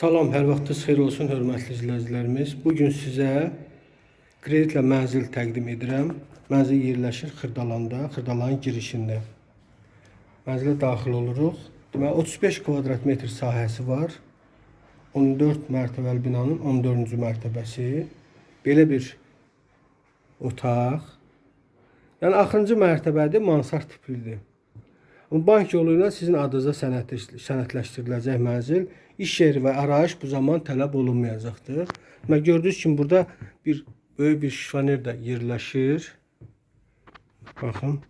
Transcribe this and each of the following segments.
Salam, hər vaxtınız xeyir olsun, hörmətli izləyicilərimiz. Bu gün sizə kreditlə mənzil təqdim edirəm. Mənzil yerləşir Xırdalanda, Xırdalanın girişində. Mənzilə daxil oluruq. Deməli 35 kvadrat metr sahəsi var. 14 mərtəbəli binanın 14-cü mərtəbəsi. Belə bir otaq. Yəni axırıncı mərtəbədir, mansard tiplidir. Bank yolu ilə sizin adınıza sənədləş- sənədləşdiriləcək mənzil, iş yeri və arayış bu zaman tələb olunmayacaqdır. Və gördüyünüz kimi burada bir böyük bir şifaner də yerləşir. Baxın.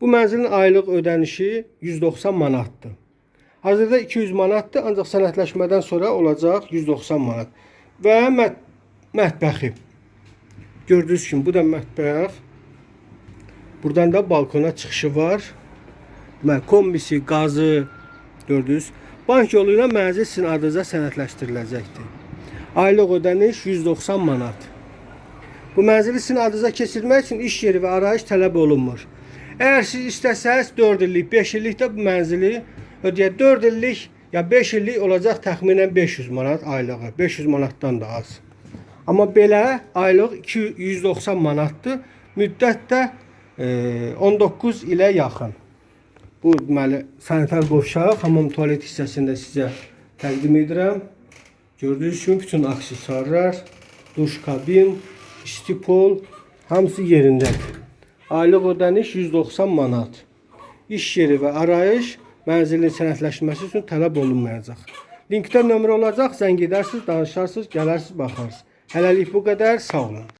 Bu mənzilin aylıq ödənişi 190 manatdır. Hazırda 200 manatdır, ancaq sənədləşmədən sonra olacaq 190 manat. Və mət mətbəxi. Gördüyünüz kimi bu da mətbəx. Buradan da balkona çıxışı var. Deməli, kombisi, qazı gördünüz. Bank yolu ilə mənzil sizin adınıza sənədləşdiriləcəkdir. Aylıq ödəniş 190 manat. Bu mənzili sizin adınıza keçirmək üçün iş yeri və arayış tələb olunmur. Əgər siz istəsəz 4 illik, 5 illik də bu mənzili ödəyə 4 illik ya 5 illik olacaq təxminən 500 manat aylığı. 500 manatdan da az. Amma belə aylıq 290 manatdır. Müddət də e, 19 ilə yaxın. Bu deməli sanitar qovşaq, hamam tualet hissəsində sizə təqdim edirəm. Gördüyünüz kimi bütün aksesuarlar, duş kabin, istipol hamısı yerindədir. Aylıq ödəniş 190 manat. İş yeri və arayış mənzilin sənədləşməsi üçün tələb olunmayacaq. Linkdə nömrə olacaq, zəng edərsiniz, danışarsınız, gələrsiniz, baxarsınız. Hələlik bu qədər, sağ olun.